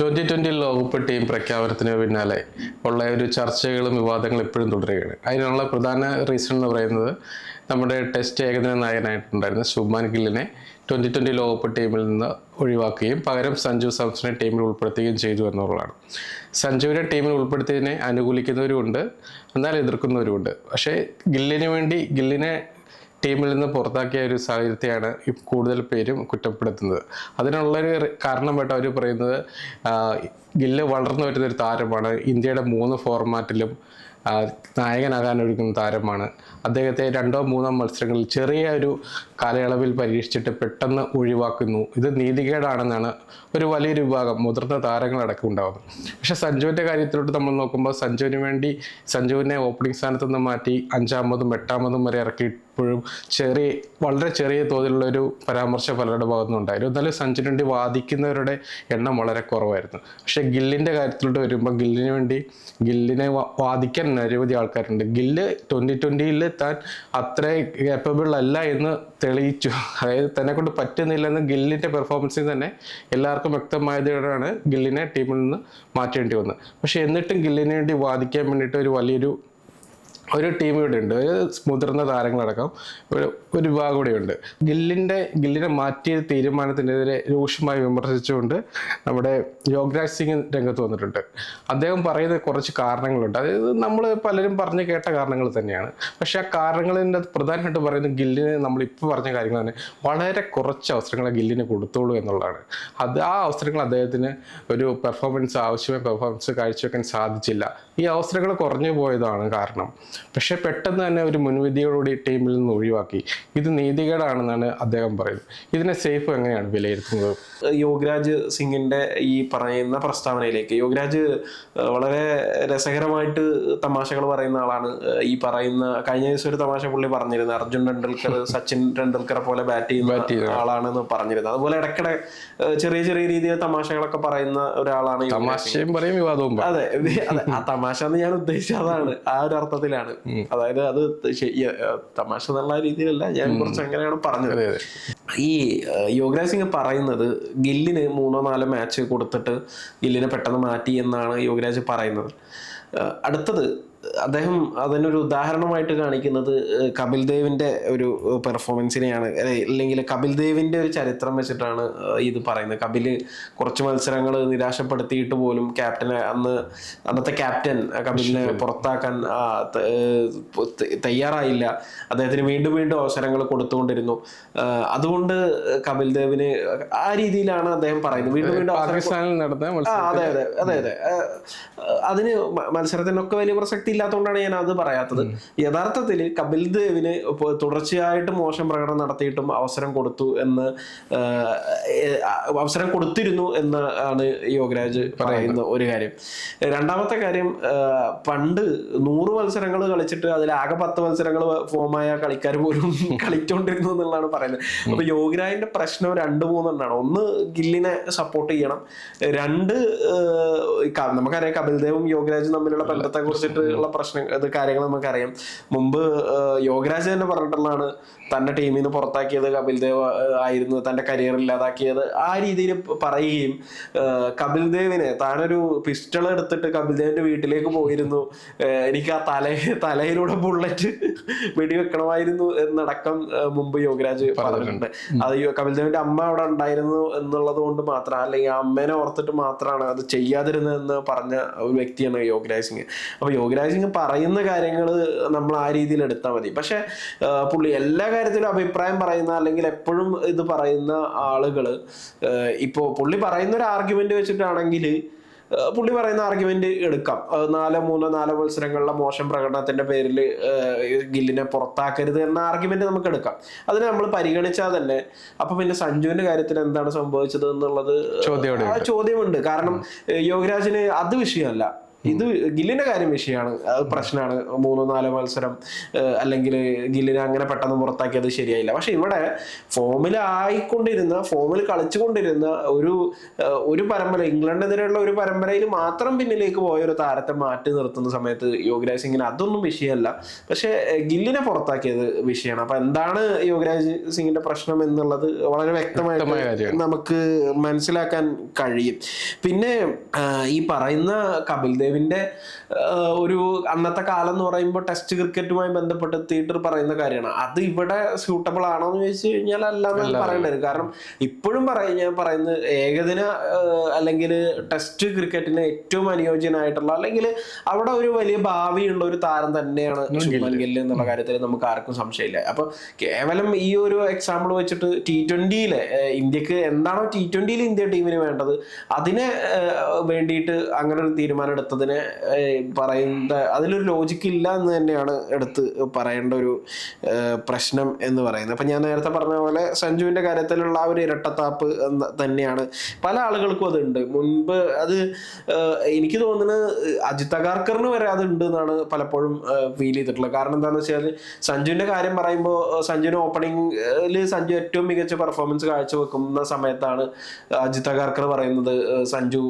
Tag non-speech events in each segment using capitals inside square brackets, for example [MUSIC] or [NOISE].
Twenty twenty ലോകകപ്പ് team പ്രഖ്യാപനത്തിന് പിന്നാലെ ഉള്ള ഒരു ചർച്ചകളും വിവാദങ്ങളും ഇപ്പോഴും തുടരുകയാണ്. അതിനുള്ള പ്രധാന റീസൺ എന്ന് പറയുന്നത് നമ്മുടെ ടെസ്റ്റ് ഏകദിന നായകനായിട്ടുണ്ടായിരുന്ന ശുഭ്മാൻ ഗില്ലിനെ ട്വന്റി ട്വന്റി ലോകകപ്പ് ടീമിൽ നിന്ന് ഒഴിവാക്കുകയും പകരം സഞ്ജു സാംസണെ ടീമിൽ ഉൾപ്പെടുത്തുകയും ചെയ്തു എന്നുള്ളതാണ്. സഞ്ജുവിനെ ടീമിൽ ഉൾപ്പെടുത്തിയതിനെ അനുകൂലിക്കുന്നവരുമുണ്ട് എന്നാൽ എതിർക്കുന്നവരുമുണ്ട്. പക്ഷേ ഗില്ലിന് വേണ്ടി ഗില്ലിനെ ടീമിൽ നിന്ന് പുറത്താക്കിയ ഒരു സാഹചര്യത്തെയാണ് കൂടുതൽ പേരും കുറ്റപ്പെടുത്തുന്നത്. അതിനുള്ളൊരു കാരണമായിട്ട് അവർ പറയുന്നത് ഗില്ല് വളർന്നു വരുന്ന ഒരു താരമാണ്. ഇന്ത്യയുടെ മൂന്ന് ഫോർമാറ്റിലും നായകനാകാൻ ഒരുക്കുന്ന താരമാണ്. അദ്ദേഹത്തെ രണ്ടോ മൂന്നോ മത്സരങ്ങളിൽ ചെറിയ ഒരു കാലയളവിൽ പരീക്ഷിച്ചിട്ട് പെട്ടെന്ന് ഒഴിവാക്കുന്നു. ഇത് നീതികേടാണെന്നാണ് ഒരു വലിയൊരു വിഭാഗം മുതിർന്ന താരങ്ങളടക്കം ഉണ്ടാകുന്നത് പക്ഷെ സഞ്ജുവിന്റെ കാര്യത്തിലോട്ട് നമ്മൾ നോക്കുമ്പോൾ സഞ്ജുവിന് വേണ്ടി സഞ്ജുവിനെ ഓപ്പണിംഗ് സ്ഥാനത്ത് നിന്ന് മാറ്റി അഞ്ചാമതും എട്ടാമതും വരെ ഇറക്കിയപ്പോഴും ചെറിയ വളരെ ചെറിയ തോതിലുള്ള ഒരു പരാമർശം പലരുടെ ഭാഗത്തുനിന്നും ഉണ്ടായിരുന്നു. എന്നാലും വേണ്ടി വാദിക്കുന്നവരുടെ എണ്ണം വളരെ കുറവായിരുന്നു. പക്ഷേ ഗില്ലിന്റെ കാര്യത്തിലോട്ട് വരുമ്പോൾ ഗില്ലിന് വേണ്ടി ഗില്ലിനെ വാദിക്കാൻ നിരവധി ആൾക്കാരുണ്ട്. ഗില്ല് ട്വന്റി ട്വന്റിയിൽ താൻ അത്ര കേപ്പബിൾ അല്ല എന്ന് തെളിയിച്ചു. അതായത് തന്നെ കൊണ്ട് പറ്റുന്നില്ലെന്ന് ഗില്ലിന്റെ പെർഫോമൻസിൽ തന്നെ എല്ലാവർക്കും വ്യക്തമായതോടെയാണ് ഗില്ലിനെ ടീമിൽ നിന്ന് മാറ്റേണ്ടി വന്നത്. പക്ഷേ എന്നിട്ടും ഗില്ലിന് വേണ്ടി വാദിക്കാൻ വേണ്ടിയിട്ട് ഒരു വലിയൊരു ഒരു ടീം ഇവിടെ ഉണ്ട്. മുതിർന്ന താരങ്ങളടക്കം ഒരു ഒരു വിഭാഗം കൂടെ ഉണ്ട്. ഗില്ലിന്റെ ഗില്ലിനെ മാറ്റിയ തീരുമാനത്തിനെതിരെ രൂക്ഷമായി വിമർശിച്ചുകൊണ്ട് നമ്മുടെ യോഗരാജ് സിംഗ് രംഗത്ത് വന്നിട്ടുണ്ട്. അദ്ദേഹം പറയുന്ന കുറച്ച് കാരണങ്ങളുണ്ട്. അതായത് നമ്മൾ പലരും പറഞ്ഞു കേട്ട കാരണങ്ങൾ തന്നെയാണ്. പക്ഷെ ആ കാരണങ്ങളിന്റെ പ്രധാനമായിട്ട് പറയുന്നത് ഗില്ലിന് നമ്മൾ ഇപ്പോൾ പറഞ്ഞ കാര്യങ്ങൾ തന്നെ വളരെ കുറച്ച് അവസരങ്ങൾ ഗില്ലിന് കൊടുത്തോളൂ എന്നുള്ളതാണ്. അത് ആ അവസരങ്ങൾ അദ്ദേഹത്തിന് ഒരു പെർഫോമൻസ് ആവശ്യമായ പെർഫോമൻസ് കാഴ്ചവെക്കാൻ സാധിച്ചില്ല. ഈ അവസരങ്ങൾ കുറഞ്ഞു പോയതാണ് കാരണം. പക്ഷെ പെട്ടെന്ന് തന്നെ ഒരു മുൻവിധിയോടുകൂടി ടീമിൽ നിന്ന് ഒഴിവാക്കി. ഇത് നീതികേടാണെന്നാണ് അദ്ദേഹം പറയുന്നത്. ഇതിനെ സേഫ് എങ്ങനെയാണ് വിലയിരുത്തുന്നത്? യോഗരാജ് സിംഗിന്റെ ഈ പറയുന്ന പ്രസ്താവനയിലേക്ക്. യോഗരാജ് വളരെ രസകരമായിട്ട് തമാശകൾ പറയുന്ന ആളാണ്. ഈ പറയുന്ന കഴിഞ്ഞ ദിവസം ഒരു തമാശ പുള്ളി പറഞ്ഞിരുന്നു. അർജുൻ ടെണ്ടുൽക്കർ [LAUGHS] സച്ചിൻ ടെണ്ടുൽക്കറെ പോലെ ബാറ്റ് ചെയ്യുന്ന ആളാണെന്ന് പറഞ്ഞിരുന്നത് അതുപോലെ ഇടയ്ക്കിടെ ചെറിയ ചെറിയ രീതിയിൽ തമാശകളൊക്കെ പറയുന്ന ഒരാളാണ് തമാശയും പറയും വിവാദവും അതെ അതെ. ആ തമാശ എന്ന് ഞാൻ ഉദ്ദേശിച്ചത് അതാണ്. ആ ഒരു അർത്ഥത്തിലാണ്. അതായത് അത് തമാശ എന്നുള്ള രീതിയിലല്ല ഞാൻ കുറച്ച് അങ്ങനെയാണ് പറഞ്ഞത്. ഈ യോഗരാജ് സിംഗ് പറയുന്നത് ഗില്ലിന് മൂന്നോ നാലോ മാച്ച് കൊടുത്തിട്ട് ഗില്ലിനെ പെട്ടെന്ന് മാറ്റി എന്നാണ് യോഗരാജ് പറയുന്നത്. അടുത്തത് അദ്ദേഹം അതിനൊരു ഉദാഹരണമായിട്ട് കാണിക്കുന്നത് കപിൽ ദേവിന്റെ ഒരു പെർഫോമൻസിനെയാണ് അല്ലെങ്കിൽ കപിൽ ദേവിന്റെ ഒരു ചരിത്രം വെച്ചിട്ടാണ് ഇത് പറയുന്നത്. കപിൽ കുറച്ച് മത്സരങ്ങൾ നിരാശപ്പെടുത്തിയിട്ട് പോലും ക്യാപ്റ്റനെ അന്ന് അന്നത്തെ ക്യാപ്റ്റൻ കപിലിനെ പുറത്താക്കാൻ തയ്യാറായില്ല. അദ്ദേഹത്തിന് വീണ്ടും വീണ്ടും അവസരങ്ങൾ കൊടുത്തുകൊണ്ടിരുന്നു. അതുകൊണ്ട് കപിൽ ദേവിന് ആ രീതിയിലാണ് അദ്ദേഹം പറയുന്നത്. വീണ്ടും വീണ്ടും അതെ അതെ അതെ അതെ. അതിന് മത്സരത്തിനൊക്കെ വലിയ പ്രസക്തി ഇല്ലാത്തതുകൊണ്ടാണ് ഞാൻ അത് പറയാത്തത്. യഥാർത്ഥത്തിൽ കപിൽ ദേവിന് തുടർച്ചയായിട്ട് മോശം പ്രകടനം നടത്തിയിട്ടും അവസരം കൊടുത്തു എന്ന് അവസരം കൊടുത്തിരുന്നു എന്ന് ആണ് യോഗരാജ് പറയുന്ന ഒരു കാര്യം. രണ്ടാമത്തെ കാര്യം പണ്ട് നൂറ് മത്സരങ്ങൾ കളിച്ചിട്ട് അതിൽ ആകെ പത്ത് മത്സരങ്ങൾ ഫോമായ കളിക്കാർ പോലും കളിച്ചോണ്ടിരുന്നു എന്നുള്ളതാണ് പറയുന്നത്. അപ്പൊ യോഗരാജിന്റെ പ്രശ്നം രണ്ട് മൂന്നെണ്ണാണ്. ഒന്ന് ഗില്ലിനെ സപ്പോർട്ട് ചെയ്യണം. രണ്ട് നമുക്കറിയാം കപിൽ ദേവും യോഗരാജും തമ്മിലുള്ള ബന്ധത്തെ കുറിച്ചിട്ടുള്ള പ്രശ്നം ഇത് കാര്യങ്ങൾ നമുക്കറിയാം. മുമ്പ് യോഗരാജ് തന്നെ പറഞ്ഞിട്ടുള്ളതാണ് തന്റെ ടീമിൽ നിന്ന് പുറത്താക്കിയത് കപിൽ ദേവ് ആയിരുന്നു തന്റെ കരിയർ ഇല്ലാതാക്കിയത്. ആ രീതിയിൽ പറയുകയും കപിൽ ദേവിനെ താനൊരു പിസ്റ്റൾ എടുത്തിട്ട് കപിൽ ദേവിന്റെ വീട്ടിലേക്ക് പോയിരുന്നു. എനിക്ക് ആ തല തലയിലൂടെ ബുള്ളറ്റ് വെടിവെക്കണമായിരുന്നു എന്നടക്കം മുമ്പ് യോഗരാജ് പറഞ്ഞിട്ടുണ്ട്. അത് കപിൽ ദേവിന്റെ അമ്മ അവിടെ ഉണ്ടായിരുന്നു എന്നുള്ളത് കൊണ്ട് മാത്രം അല്ലെങ്കിൽ ആ അമ്മേനെ ഓർത്തിട്ട് മാത്രമാണ് അത് ചെയ്യാതിരുന്നതെന്ന് പറഞ്ഞ ഒരു വ്യക്തിയാണ് യോഗരാജ് സിംഗ് അപ്പൊ യോഗരാജ് സിംഗ് പറയുന്ന കാര്യങ്ങൾ നമ്മൾ ആ രീതിയിൽ എടുത്താൽ മതി. പക്ഷെ പുള്ളി എല്ലാ കാര്യത്തിലും അഭിപ്രായം പറയുന്ന അല്ലെങ്കിൽ എപ്പോഴും ഇത് പറയുന്ന ആളുകൾ ഇപ്പോൾ ഇപ്പോ പുള്ളി പറയുന്ന ഒരു ആർഗ്യുമെന്റ് വെച്ചിട്ടാണെങ്കിൽ പുള്ളി പറയുന്ന ആർഗ്യുമെന്റ് എടുക്കാം. നാലോ മൂന്നോ നാലോ മത്സരങ്ങളിലെ മോശം പ്രകടനത്തിന്റെ പേരിൽ ഗില്ലിനെ പുറത്താക്കരുത് എന്ന ആർഗ്യുമെന്റ് നമുക്ക് എടുക്കാം. അതിനെ നമ്മൾ പരിഗണിച്ചാൽ തന്നെ അപ്പൊ പിന്നെ സഞ്ജുവിന്റെ കാര്യത്തിൽ എന്താണ് സംഭവിച്ചത് എന്നുള്ളത് ചോദ്യമുണ്ട്. കാരണം യോഗരാജിന് അത് വിഷയമല്ല. ഇത് ഗില്ലിന്റെ കാര്യം വിഷയമാണ്. അത് പ്രശ്നമാണ്. മൂന്നോ നാലോ മത്സരം അല്ലെങ്കിൽ ഗില്ലിനെ അങ്ങനെ പെട്ടെന്ന് പുറത്താക്കിയത് ശരിയായില്ല. പക്ഷെ ഇവിടെ ഫോമിൽ ആയിക്കൊണ്ടിരുന്ന ഫോമിൽ കളിച്ചുകൊണ്ടിരുന്ന ഒരു ഒരു പരമ്പര ഇംഗ്ലണ്ടിനെതിരെയുള്ള ഒരു പരമ്പരയിൽ മാത്രം പിന്നിലേക്ക് പോയ ഒരു താരത്തെ മാറ്റി നിർത്തുന്ന സമയത്ത് യോഗരാജ് സിംഗിന് അതൊന്നും വിഷയമല്ല. പക്ഷെ ഗില്ലിനെ പുറത്താക്കിയത് വിഷയമാണ്. അപ്പൊ എന്താണ് യോഗരാജ് സിംഗിന്റെ പ്രശ്നം എന്നുള്ളത് വളരെ വ്യക്തമായ വ്യക്തമായിട്ട് നമുക്ക് മനസ്സിലാക്കാൻ കഴിയും. പിന്നെ ഈ പറയുന്ന കപിൽ ദേവിന്റെ ആ, ഒരു അന്നത്തെ കാലം എന്ന് പറയുമ്പോൾ ടെസ്റ്റ് ക്രിക്കറ്റുമായി ബന്ധപ്പെട്ട് തിയേറ്റർ പറയുന്ന കാര്യമാണ്. അത് ഇവിടെ സ്യൂട്ടബിൾ ആണോ എന്ന് ചോദിച്ചു കഴിഞ്ഞാൽ അല്ല എന്ന് പറയേണ്ടി വരും. കാരണം ഇപ്പോഴും പറയും ഞാൻ പറയുന്നത് ഏകദിന അല്ലെങ്കിൽ ടെസ്റ്റ് ക്രിക്കറ്റിന് ഏറ്റവും അനുയോജ്യനായിട്ടുള്ള അല്ലെങ്കിൽ അവിടെ ഒരു വലിയ ഭാവിയുള്ള ഒരു താരം തന്നെയാണ് ഗില്ല് എന്നുള്ള കാര്യത്തിൽ നമുക്ക് ആർക്കും സംശയമില്ല. അപ്പൊ കേവലം ഈ ഒരു എക്സാമ്പിൾ വെച്ചിട്ട് ടി ട്വന്റിയിലെ ഇന്ത്യയ്ക്ക് എന്താണോ ടി ട്വന്റിയിൽ ഇന്ത്യ ടീമിന് വേണ്ടത് അതിനെ വേണ്ടിയിട്ട് അങ്ങനെ ഒരു തീരുമാനം എടുത്തതിനെ ഏഹ്, പറയുന്ന അതിലൊരു ലോജിക്ക് ഇല്ല എന്ന് തന്നെയാണ് എടുത്ത് പറയേണ്ട ഒരു പ്രശ്നം എന്ന് പറയുന്നത്. അപ്പം ഞാൻ നേരത്തെ പറഞ്ഞ പോലെ സഞ്ജുവിന്റെ കാര്യത്തിലുള്ള ആ ഒരു ഇരട്ടത്താപ്പ് തന്നെയാണ്. പല ആളുകൾക്കും അതുണ്ട്. മുൻപ് അത് എനിക്ക് തോന്നുന്നത് അജിത് അഗാർക്കറിന് വരെ അത് ഉണ്ട് എന്നാണ് പലപ്പോഴും ഫീൽ ചെയ്തിട്ടുള്ളത്. കാരണം എന്താണെന്ന് വെച്ചാൽ സഞ്ജുവിന്റെ കാര്യം പറയുമ്പോൾ സഞ്ജുവിന് ഓപ്പണിംഗിൽ സഞ്ജു ഏറ്റവും മികച്ച പെർഫോമൻസ് കാഴ്ചവെക്കുന്ന സമയത്താണ് അജിത് അഗാർക്കർ പറയുന്നത് സഞ്ജു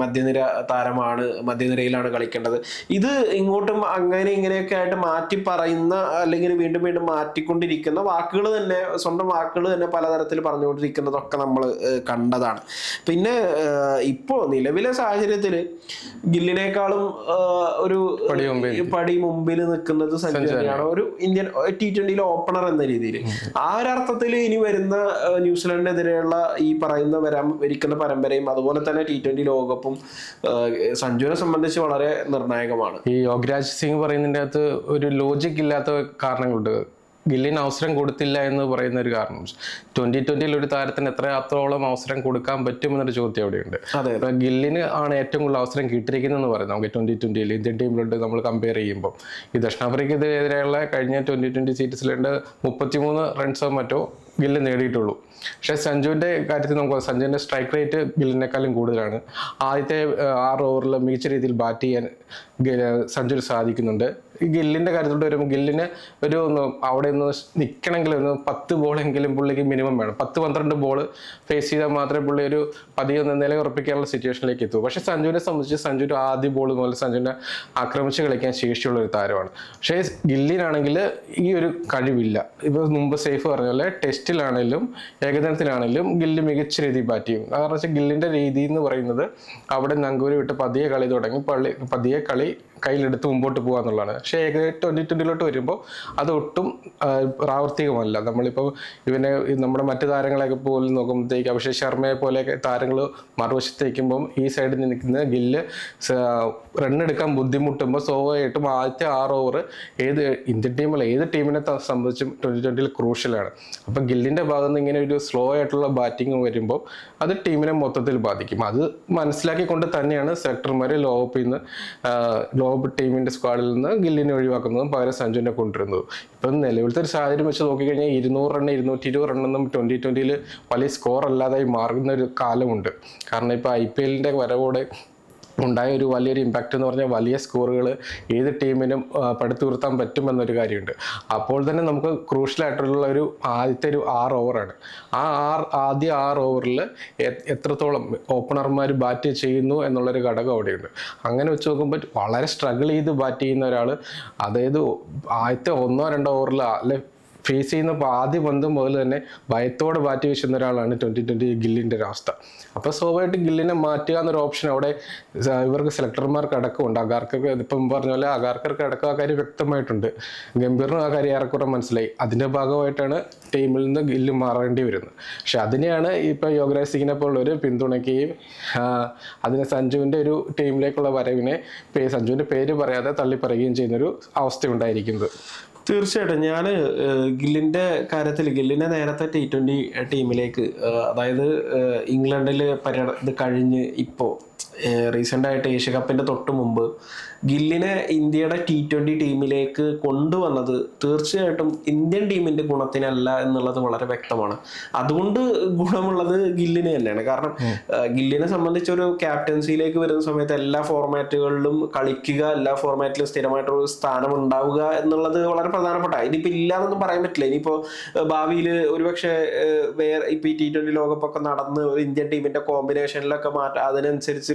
മധ്യനിര താരമാണ് മധ്യനിരയിലാണ് കളിക്കേണ്ടത്. ഇത് ഇങ്ങോട്ടും അങ്ങനെ ഇങ്ങനെയൊക്കെ ആയിട്ട് മാറ്റി പറയുന്ന അല്ലെങ്കിൽ വീണ്ടും വീണ്ടും മാറ്റിക്കൊണ്ടിരിക്കുന്ന വാക്കുകൾ തന്നെ സ്വന്തം വാക്കുകൾ തന്നെ പലതരത്തിൽ പറഞ്ഞുകൊണ്ടിരിക്കുന്നതൊക്കെ നമ്മൾ കണ്ടതാണ്. പിന്നെ ഇപ്പോൾ ഇപ്പോ നിലവിലെ സാഹചര്യത്തിൽ ഗില്ലിനേക്കാളും ഒരു പടി മുമ്പിൽ. നിൽക്കുന്നത് സഞ്ചാരിയാണ് ഒരു ഇന്ത്യൻ ടി ട്വന്റിയിലെ ഓപ്പണർ എന്ന രീതിയിൽ. ആ ഒരു അർത്ഥത്തിൽ ഇനി വരുന്ന ന്യൂസിലൻഡിനെതിരെയുള്ള ഈ പറയുന്ന വരാൻ വരിക്കുന്ന പരമ്പരയും അതുപോലെ തന്നെ ടി ട്വന്റി ലോകകപ്പും സഞ്ജുവിനെ സംബന്ധിച്ച് വളരെ നിർണായകമാണ്. ഈ യോഗരാജ് സിംഗ് പറയുന്നതിന്റെ അകത്ത് ഒരു ലോജിക് ഇല്ലാത്ത കാരണങ്ങളുണ്ട്. ഗില്ലിന് അവസരം കൊടുത്തില്ല എന്ന് പറയുന്ന ഒരു കാരണം. ട്വന്റി ട്വന്റിയിൽ ഒരു താരത്തിന് എത്രത്തോളം അവസരം കൊടുക്കാൻ പറ്റുമെന്നൊരു ചോദ്യം അവിടെയുണ്ട്. ഗില്ലിന് ആണ് ഏറ്റവും കൂടുതൽ അവസരം കിട്ടിയിരിക്കുന്നതെന്ന് പറയുന്നത്. നമുക്ക് ട്വന്റി ട്വന്റിയിൽ ഇന്ത്യൻ ടീമിലോട്ട് നമ്മൾ കമ്പയർ ചെയ്യുമ്പോൾ ഈ ദക്ഷിണാഫ്രിക്കയ്ക്കെതിരെയുള്ള കഴിഞ്ഞ ട്വന്റി ട്വന്റി സീരീസിലുണ്ട് മുപ്പത്തിമൂന്ന് റൺസോ മറ്റോ ഗില്ല് നേടിയിട്ടുള്ളൂ. പക്ഷെ സഞ്ജുവിന്റെ കാര്യത്തിൽ നമുക്ക് സഞ്ജുവിന്റെ സ്ട്രൈക്ക് റേറ്റ് ഗില്ലിനേക്കാളും കൂടുതലാണ്. ആദ്യത്തെ ആറ് ഓവറിൽ മികച്ച രീതിയിൽ ബാറ്റ് ചെയ്യാൻ സഞ്ജുവിന് സാധിക്കുന്നുണ്ട്. ഈ ഗില്ലിന്റെ കാര്യത്തിലോട്ട് വരുമ്പോൾ ഗില്ലിന് ഒരു അവിടെ ഒന്ന് നിൽക്കണമെങ്കിൽ ഒന്ന് പത്ത് ബോളെങ്കിലും പുള്ളിക്ക് മിനിമം വേണം. പത്ത് പന്ത്രണ്ട് ബോൾ ഫേസ് ചെയ്താൽ മാത്രമേ പുള്ളി ഒരു പതിയെ ഒന്ന് നിലയുറപ്പിക്കാനുള്ള സിറ്റുവേഷനിലേക്ക് എത്തൂ. പക്ഷേ സഞ്ജുവിനെ സംബന്ധിച്ച് സഞ്ജുവിന്റെ ആദ്യ ബോൾ മുതൽ സഞ്ജുവിനെ ആക്രമിച്ച് കളിക്കാൻ ശേഷിയുള്ള ഒരു താരമാണ്. പക്ഷേ ഗില്ലിനാണെങ്കിൽ ഈ ഒരു കഴിവില്ല. ഇപ്പോൾ മുമ്പ് സേഫ് പറഞ്ഞ പോലെ ടെസ്റ്റിലാണെങ്കിലും ഏകദിനത്തിലാണെങ്കിലും ഗില്ല് മികച്ച രീതിയിൽ ബാറ്റ് ചെയ്യും. കാരണം വെച്ചാൽ ഗില്ലിന്റെ രീതി എന്ന് പറയുന്നത് അവിടെ നങ്കൂരി വിട്ട് പതിയെ കളി തുടങ്ങി പള്ളി പതിയെ കളി കയ്യിലെടുത്ത് മുമ്പോട്ട് പോകുക എന്നുള്ളതാണ്. പക്ഷേ ട്വന്റി ട്വന്റിയിലോട്ട് വരുമ്പോൾ അത് ഒട്ടും പ്രാവർത്തികമല്ല. നമ്മളിപ്പോൾ ഇവനെ നമ്മുടെ മറ്റ് താരങ്ങളെയൊക്കെ പോലും നോക്കുമ്പോഴത്തേക്ക് അഭിഷേക് ശർമ്മയെ പോലെയൊക്കെ താരങ്ങൾ മറുവശത്തേക്കുമ്പം ഈ സൈഡിൽ നിൽക്കുന്ന ഗില്ല് റണ്ണെടുക്കാൻ ബുദ്ധിമുട്ടുമ്പോൾ സ്വാഭാവികമായിട്ടും ആദ്യത്തെ ആറ് ഓവർ ഏത് ഇന്ത്യൻ ടീമിൽ ഏത് ടീമിനെ സംബന്ധിച്ചും ട്വന്റി ട്വന്റിയിൽ ക്രൂഷ്യലാണ് അപ്പം ഗില്ലിന്റെ ഭാഗത്ത് നിന്ന് ഇങ്ങനെ ഒരു സ്ലോ ആയിട്ടുള്ള ബാറ്റിംഗ് വരുമ്പോൾ അത് ടീമിനെ മൊത്തത്തിൽ ബാധിക്കും. അത് മനസ്സിലാക്കിക്കൊണ്ട് തന്നെയാണ് സെലക്ടർമാർ ലോപ്പിൽ നിന്ന് ലോബ് ടീമിന്റെ സ്ക്വാഡിൽ നിന്ന് ഗില്ലിനെ ഒഴിവാക്കുന്നതും പകരം സഞ്ജുവിനെ കൊണ്ടുവരുന്നതും. ഇപ്പം നിലവിലത്തെ ഒരു സാഹചര്യം വെച്ച് നോക്കിക്കഴിഞ്ഞാൽ ഇരുന്നൂറ് റണ്ണ് ഇരുന്നൂറ്റി ഇരുപത് റണ്ണെന്നും ട്വന്റി ട്വന്റിയിൽ വലിയ സ്കോർ അല്ലാതായി മാറുന്ന ഒരു കാലമുണ്ട്. കാരണം ഇപ്പോൾ ഐ പി എല്ലിന്റെ വരവോടെ ഉണ്ടായ ഒരു വലിയൊരു ഇമ്പാക്റ്റ് എന്ന് പറഞ്ഞാൽ വലിയ സ്കോറുകൾ ഏത് ടീമിനും പടുത്തുയർത്താൻ പറ്റുമെന്നൊരു കാര്യമുണ്ട്. അപ്പോൾ തന്നെ നമുക്ക് ക്രൂഷ്യലായിട്ടുള്ള ഒരു ആദ്യത്തെ ഒരു ആറ് ഓവറാണ് ആ ആറ് ആദ്യ ആറ് ഓവറിൽ എത്രത്തോളം ഓപ്പണർമാർ ബാറ്റ് ചെയ്യുന്നു എന്നുള്ളൊരു ഘടകം അവിടെയുണ്ട്. അങ്ങനെ വെച്ച് നോക്കുമ്പോൾ വളരെ സ്ട്രഗിൾ ചെയ്ത് ബാറ്റ് ചെയ്യുന്ന ഒരാൾ അതായത് ആദ്യത്തെ ഒന്നോ രണ്ടോ ഓവറിൽ അല്ലെ ഫേസ് ചെയ്യുന്ന ആദ്യ പന്ത് മുതൽ തന്നെ ഭയത്തോടെ ബാറ്റ് വീശുന്ന ഒരാളാണ് ട്വന്റി ട്വന്റി ഗില്ലിന്റെ ഒരു അവസ്ഥ. അപ്പോൾ സ്വാഭാവികമായിട്ട് ഗില്ലിനെ മാറ്റുക എന്നൊരു ഓപ്ഷൻ അവിടെ ഇവർക്ക് സെലക്ടർമാർക്ക് അടക്കമുണ്ട്. അഗാർക്കൊക്കെ ഇപ്പം പറഞ്ഞ പോലെ അഗാർക്കർക്ക് അടക്കം ആ കാര്യം വ്യക്തമായിട്ടുണ്ട്. ഗംഭീറിനും ആ കാര്യം ഏറെക്കുറെ മനസ്സിലായി. അതിന്റെ ഭാഗമായിട്ടാണ് ടീമിൽ നിന്ന് ഗില്ല് മാറേണ്ടി വരുന്നത്. പക്ഷെ അതിനെയാണ് ഇപ്പോൾ യോഗരാജ് സിംഗിനെ പോലുള്ളവർ പിന്തുണയ്ക്കുകയും അതിനെ സഞ്ജുവിന്റെ ഒരു ടീമിലേക്കുള്ള വരവിനെ സഞ്ജുവിന്റെ പേര് പറയാതെ തള്ളിപ്പറയുകയും ചെയ്യുന്നൊരു അവസ്ഥ ഉണ്ടായിരിക്കുന്നത് തീർച്ചയായിട്ടും. ഞാൻ ഗില്ലിന്റെ കാര്യത്തിൽ ഗില്ലിനെ നേരത്തെ ടി ട്വന്റി ടീമിലേക്ക് അതായത് ഇംഗ്ലണ്ടിൽ പര്യട ഇത് കഴിഞ്ഞ് ഇപ്പോൾ റീസെന്റ് ആയിട്ട് ഏഷ്യ കപ്പിന്റെ തൊട്ട് മുമ്പ് ഗില്ലിനെ ഇന്ത്യയുടെ ടി ട്വന്റി ടീമിലേക്ക് കൊണ്ടുവന്നത് തീർച്ചയായിട്ടും ഇന്ത്യൻ ടീമിന്റെ ഗുണത്തിനല്ല എന്നുള്ളത് വളരെ വ്യക്തമാണ്. അതുകൊണ്ട് ഗുണമുള്ളത് ഗില്ലിന് തന്നെയാണ്. കാരണം ഗില്ലിനെ സംബന്ധിച്ച് ഒരു ക്യാപ്റ്റൻസിയിലേക്ക് വരുന്ന സമയത്ത് എല്ലാ ഫോർമാറ്റുകളിലും കളിക്കുക എല്ലാ ഫോർമാറ്റിലും സ്ഥിരമായിട്ടൊരു സ്ഥാനം ഉണ്ടാവുക എന്നുള്ളത് വളരെ പ്രധാനപ്പെട്ട. ഇതിപ്പോൾ ഇല്ലാന്നൊന്നും പറയാൻ പറ്റില്ല. ഇനിയിപ്പോൾ ഭാവിയിൽ ഒരുപക്ഷെ വേറെ ഇപ്പോൾ ഈ ടി ട്വന്റി ലോകകപ്പൊക്കെ നടന്ന് ഒരു ഇന്ത്യൻ ടീമിന്റെ കോമ്പിനേഷനിലൊക്കെ മാറ്റം അതിനനുസരിച്ചിട്ടൊരു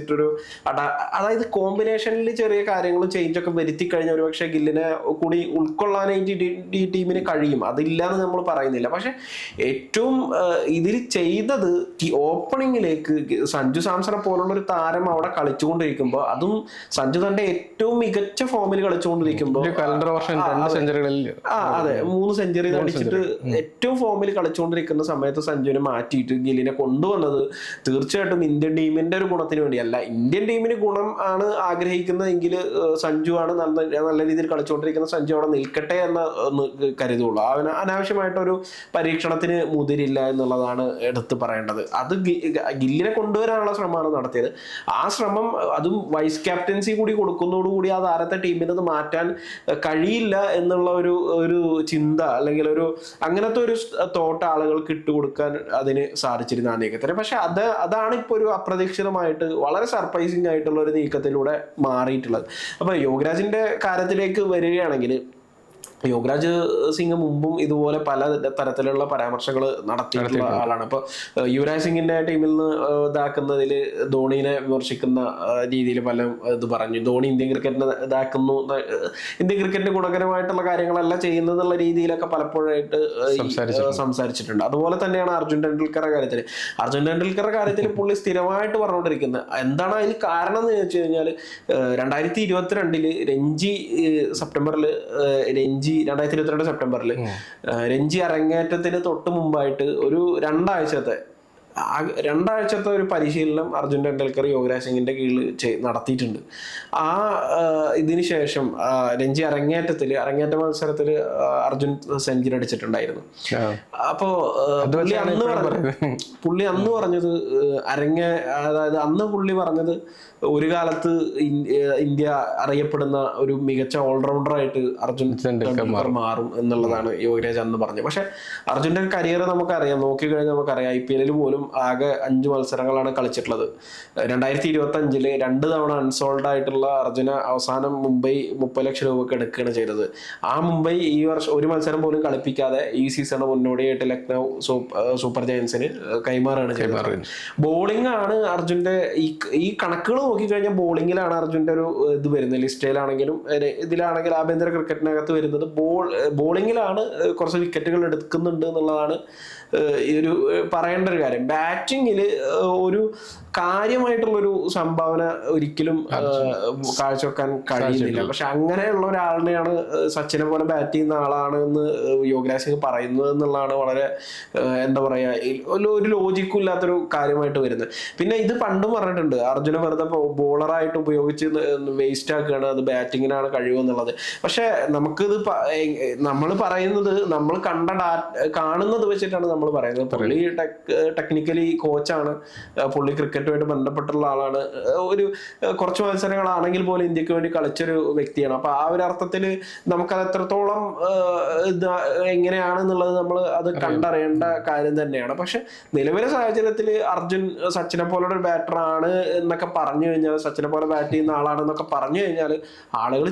അട- അതായത് കോമ്പിനേഷനിൽ ചെറിയ കാര്യങ്ങൾ ചേഞ്ച് ഒക്കെ വരുത്തി കഴിഞ്ഞാൽ ഒരുപക്ഷെ ഗില്ലിനെ കൂടി ഉൾക്കൊള്ളാനായിട്ട് ഈ ടീമിന് കഴിയും. അതില്ലാന്ന് നമ്മൾ പറയുന്നില്ല. പക്ഷെ ഏറ്റവും ഇതിൽ ചെയ്തത് ഓപ്പണിങ്ങിലേക്ക് സഞ്ജു സാംസണെ പോലുള്ള ഒരു താരം അവിടെ കളിച്ചുകൊണ്ടിരിക്കുമ്പോൾ അതും സഞ്ജു തന്റെ ഏറ്റവും മികച്ച ഫോമിൽ കളിച്ചുകൊണ്ടിരിക്കുമ്പോൾ കലണ്ടർ വർഷം രണ്ട് സെഞ്ചുറികളിൽ ആ അതെ. മൂന്ന് സെഞ്ചുറി അടിച്ചിട്ട് ഏറ്റവും ഫോമിൽ കളിച്ചുകൊണ്ടിരിക്കുന്ന സമയത്ത് സഞ്ജുവിനെ മാറ്റിയിട്ട് ഗില്ലിനെ കൊണ്ടുവന്നത് തീർച്ചയായിട്ടും ഇന്ത്യൻ ടീമിന്റെ ഒരു ഗുണത്തിന് വേണ്ടിയല്ല ഇന്ത്യൻ ടീമിന് ഗുണം ആണ് ആഗ്രഹിക്കുന്നതെങ്കിൽ സഞ്ജു ആണ് നല്ല നല്ല രീതിയിൽ കളിച്ചുകൊണ്ടിരിക്കുന്ന സഞ്ജു അവിടെ നിൽക്കട്ടെ എന്ന് കരുതുള്ളൂ. അവന് അനാവശ്യമായിട്ടൊരു പരീക്ഷണത്തിന് മുതിരില്ല എന്നുള്ളതാണ് എടുത്തു പറയേണ്ടത്. അത് ഗില്ലിനെ കൊണ്ടുവരാനുള്ള ശ്രമമാണ് നടത്തിയത്. ആ ശ്രമം അതും വൈസ് ക്യാപ്റ്റൻസി കൂടി കൊടുക്കുന്നതോടുകൂടി ആ താരത്തെ ടീമിൽ നിന്ന് മാറ്റാൻ കഴിയില്ല എന്നുള്ള ഒരു ഒരു ചിന്ത അല്ലെങ്കിൽ ഒരു അങ്ങനത്തെ ഒരു തോട്ട് ആളുകൾക്ക് ഇട്ടുകൊടുക്കാൻ അതിന് സാധിച്ചിരുന്ന അദ്ദേഹത്തിന് പക്ഷെ അത് അതാണ് ഇപ്പോൾ ഒരു അപ്രതീക്ഷിതമായിട്ട് സർപ്രൈസിങ് ആയിട്ടുള്ള ഒരു നീക്കത്തിലൂടെ മാറിയിട്ടുള്ളത്. അപ്പോൾ യോഗരാജിന്റെ കാര്യത്തിലേക്ക് വരികയാണെങ്കിൽ യോഗരാജ് സിംഗ് മുമ്പും ഇതുപോലെ പല തരത്തിലുള്ള പരാമർശങ്ങൾ നടത്തിയിട്ടുള്ള ആളാണ്. അപ്പൊ യുവരാജ് സിംഗിന്റെ ടീമിൽ നിന്ന് ഇതാക്കുന്നതിൽ ധോണിനെ വിമർശിക്കുന്ന രീതിയിൽ പല ഇത് പറഞ്ഞു. ധോണി ഇന്ത്യൻ ക്രിക്കറ്റിനെ ഇതാക്കുന്നു ഇന്ത്യൻ ക്രിക്കറ്റിന് ഗുണകരമായിട്ടുള്ള കാര്യങ്ങളല്ല ചെയ്യുന്നതെന്നുള്ള രീതിയിലൊക്കെ പലപ്പോഴായിട്ട് സംസാരിച്ചിട്ടുണ്ട്. അതുപോലെ തന്നെയാണ് അർജുൻ ടെണ്ടുൽക്കറുടെ കാര്യത്തിൽ അർജുൻ ടെണ്ടുൽക്കറുടെ കാര്യത്തിൽ പുള്ളി സ്ഥിരമായിട്ട് പറഞ്ഞുകൊണ്ടിരിക്കുന്നത് എന്താണ് അതിന് കാരണം എന്ന് വെച്ച് കഴിഞ്ഞാൽ രണ്ടായിരത്തി ഇരുപത്തിരണ്ടിൽ രഞ്ജി സെപ്റ്റംബറിൽ ഏഹ്, രഞ്ജി രണ്ടായിരത്തി ഇരുപത്തിരണ്ട് സെപ്റ്റംബറിൽ രഞ്ജി അരങ്ങേറ്റത്തിന് തൊട്ട് മുമ്പായിട്ട് ഒരു രണ്ടാഴ്ചത്തെ രണ്ടാഴ്ചത്തെ ഒരു പരിശീലനം അർജുൻ ടെണ്ടുൽക്കർ യോഗരാജ് സിംഗിന്റെ കീഴിൽ നടത്തിയിട്ടുണ്ട്. ആ ഇതിന് ശേഷം രഞ്ജി അരങ്ങേറ്റത്തിൽ അരങ്ങേറ്റ മത്സരത്തിൽ അർജുൻ സെഞ്ചുറി അടിച്ചിട്ടുണ്ടായിരുന്നു അപ്പോ പുള്ളി അന്ന് പറഞ്ഞത്. പുള്ളി അന്ന് പറഞ്ഞത് അരങ്ങേ അരങ്ങ അതായത് അന്ന് പുള്ളി പറഞ്ഞത് ഒരു കാലത്ത് ഇന്ത്യ അറിയപ്പെടുന്ന ഒരു മികച്ച ഓൾറൗണ്ടർ ആയിട്ട് അർജുൻ ടെണ്ടുൽക്കർ മാറും എന്നുള്ളതാണ് യോഗരാജ് അന്ന് പറഞ്ഞത്. പക്ഷെ അർജുന്റെ കരിയർ നമുക്കറിയാം. നോക്കിക്കഴിഞ്ഞാൽ നമുക്കറിയാം. ഐ പി എല്ലിൽ പോലും ആകെ അഞ്ച് മത്സരങ്ങളാണ് കളിച്ചിട്ടുള്ളത്. രണ്ടായിരത്തി ഇരുപത്തി അഞ്ചിൽ രണ്ട് തവണ അൺസോൾഡ് ആയിട്ടുള്ള അർജുന അവസാനം മുംബൈ മുപ്പത് ലക്ഷം രൂപക്ക് എടുക്കുകയാണ് ചെയ്തത്. ആ മുംബൈ ഈ വർഷം ഒരു മത്സരം പോലും കളിപ്പിക്കാതെ ഈ സീസണ് മുന്നോടിയായിട്ട് ലക്നൗ സൂപ്പർ ജയൻസിന് കൈമാറാണ് ചെയ്തത്. ബോളിംഗ് ആണ് അർജുന്റെ ഈ ഈ കണക്കുകൾ നോക്കിക്കഴിഞ്ഞാൽ ബോളിംഗിലാണ് അർജുന്റെ ഒരു ഇത് വരുന്നത്. ലിസ്റ്റയിലാണെങ്കിലും ഇതിലാണെങ്കിൽ ആഭ്യന്തര ക്രിക്കറ്റിനകത്ത് വരുന്നത് ബോൾ ബോളിങ്ങിലാണ് കുറച്ച് വിക്കറ്റുകൾ എടുക്കുന്നുണ്ട് എന്നുള്ളതാണ് ഈ ഒരു പറയേണ്ട ഒരു കാര്യം. ബാറ്റിങ്ങിൽ ഒരു കാര്യമായിട്ടുള്ളൊരു സംഭാവന ഒരിക്കലും കാഴ്ചവെക്കാൻ കഴിയുന്നില്ല. പക്ഷെ അങ്ങനെയുള്ള ഒരാളിനെയാണ് സച്ചിനെ പോലെ ബാറ്റ് ചെയ്യുന്ന ആളാണ് എന്ന് യോഗരാജ് സിംഗ് പറയുന്നത് എന്നുള്ളതാണ് വളരെ എന്താ പറയാ ഒരു ലോജിക്കും ഇല്ലാത്തൊരു കാര്യമായിട്ട് വരുന്നത്. പിന്നെ ഇത് പണ്ടും പറഞ്ഞിട്ടുണ്ട് അർജുന വെറുതെ ബോളറായിട്ട് ഉപയോഗിച്ച് വേസ്റ്റ് ആക്കുകയാണ് അത് ബാറ്റിങ്ങിനാണ് കഴിവ് എന്നുള്ളത്. പക്ഷെ നമുക്കിത് നമ്മൾ പറയുന്നത് നമ്മൾ കണ്ട ഡാ കാണുന്നത് വെച്ചിട്ടാണ് നമ്മൾ പറയുന്നത്. പുള്ളി ടെക്നിക്കലി കോച്ചാണ് പുള്ളി ക്രിക്കറ്റുമായിട്ട് ബന്ധപ്പെട്ടുള്ള ആളാണ്. ഒരു കുറച്ച് മത്സരങ്ങളാണെങ്കിൽ പോലും ഇന്ത്യയ്ക്ക് വേണ്ടി കളിച്ചൊരു വ്യക്തിയാണ്. അപ്പൊ ആ ഒരു അർത്ഥത്തിൽ നമുക്കത് എത്രത്തോളം എങ്ങനെയാണ് എന്നുള്ളത് നമ്മൾ അത് കണ്ടറിയേണ്ട കാര്യം തന്നെയാണ്. പക്ഷെ നിലവിലെ സാഹചര്യത്തിൽ അർജുൻ സച്ചിനെ പോലെ ഒരു ബാറ്റർ ആണ് എന്നൊക്കെ പറഞ്ഞു കഴിഞ്ഞാൽ സച്ചിനെ പോലെ ബാറ്റ് ചെയ്യുന്ന ആളാണെന്നൊക്കെ പറഞ്ഞു കഴിഞ്ഞാൽ ആളുകൾ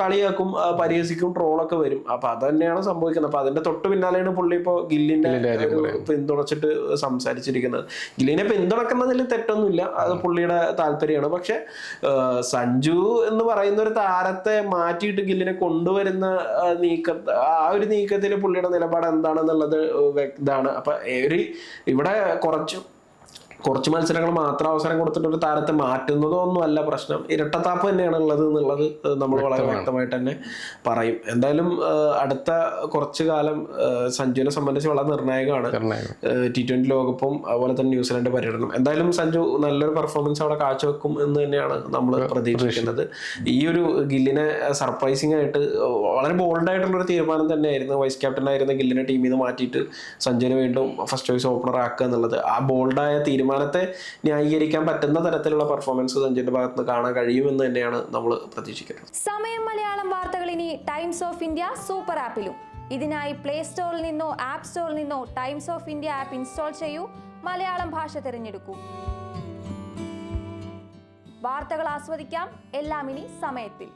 കളിയാക്കും പരിഹസിക്കും ട്രോളൊക്കെ വരും. അപ്പൊ അത് തന്നെയാണ് സംഭവിക്കുന്നത്. അപ്പൊ അതിന്റെ തൊട്ട് പിന്നാലെയാണ് പുള്ളി ഇപ്പോ ഗില്ലിന്റെ പിന്തുണച്ചിട്ട് സംസാരിച്ചിരിക്കുന്നത്. ഗില്ലിനെ പിന്തുണക്കുന്നതിൽ തെറ്റൊന്നുമില്ല. അത് പുള്ളിയുടെ താല്പര്യമാണ്. പക്ഷെ സഞ്ജു എന്ന് പറയുന്ന ഒരു താരത്തെ മാറ്റിയിട്ട് ഗില്ലിനെ കൊണ്ടുവരുന്ന നീക്ക ആ ഒരു നീക്കത്തിൽ പുള്ളിയുടെ നിലപാട് എന്താണെന്നുള്ളത് വ്യക്തമാണ് അപ്പൊ ഇവിടെ കുറച്ച് കുറച്ച് മത്സരങ്ങൾ മാത്രം അവസരം കൊടുത്തിട്ട് ഒരു താരത്തെ മാറ്റുന്നതോ ഒന്നും അല്ല പ്രശ്നം. ഇരട്ടത്താപ്പ് തന്നെയാണ് ഉള്ളത് എന്നുള്ളത് നമ്മൾ വളരെ വ്യക്തമായിട്ട് തന്നെ പറയും. എന്തായാലും അടുത്ത കുറച്ചു കാലം സഞ്ജുവിനെ സംബന്ധിച്ച് വളരെ നിർണായകമാണ്. ടി ട്വന്റി ലോകകപ്പും അതുപോലെ തന്നെ ന്യൂസിലാൻഡ് പര്യടനം. എന്തായാലും സഞ്ജു നല്ലൊരു പെർഫോമൻസ് അവിടെ കാഴ്ചവെക്കും എന്ന് തന്നെയാണ് നമ്മൾ പ്രതീക്ഷിക്കുന്നത്. ഈ ഒരു ഗില്ലിനെ സർപ്രൈസിംഗ് ആയിട്ട് വളരെ ബോൾഡ് ആയിട്ടുള്ള ഒരു തീരുമാനം തന്നെയായിരുന്നു. വൈസ് ക്യാപ്റ്റൻ ആയിരുന്ന ഗില്ലിനെ ടീമിൽ നിന്ന് മാറ്റിയിട്ട് സഞ്ജുവിനെ വീണ്ടും ഫസ്റ്റ് ചോയ്സ് ഓപ്പണർ ആക്കുക എന്നുള്ളത്. ആ ബോൾഡായ തീരുമാനം തീരുമാനത്തെ ന്യായീകരിക്കാൻ പറ്റുന്ന തരത്തിലുള്ള പെർഫോമൻസ് സഞ്ജയുടെ ഭാഗത്ത് നിന്ന് കാണാൻ കഴിയുമെന്ന് തന്നെയാണ് നമ്മൾ പ്രതീക്ഷിക്കുന്നത്. സമയം മലയാളം വാർത്തകൾ ഇനി ടൈംസ് ഓഫ് ഇന്ത്യ സൂപ്പർ ആപ്പിലും ഇതിനായി പ്ലേ സ്റ്റോറിൽ നിന്നോ ആപ്പ് സ്റ്റോറിൽ നിന്നോ Times of India app install ചെയ്യൂ. മലയാളം ഭാഷ തിരഞ്ഞെടുക്കൂ. വാർത്തകൾ ആസ്വദിക്കാം. എല്ലാം ഇനി സമയത്തിൽ.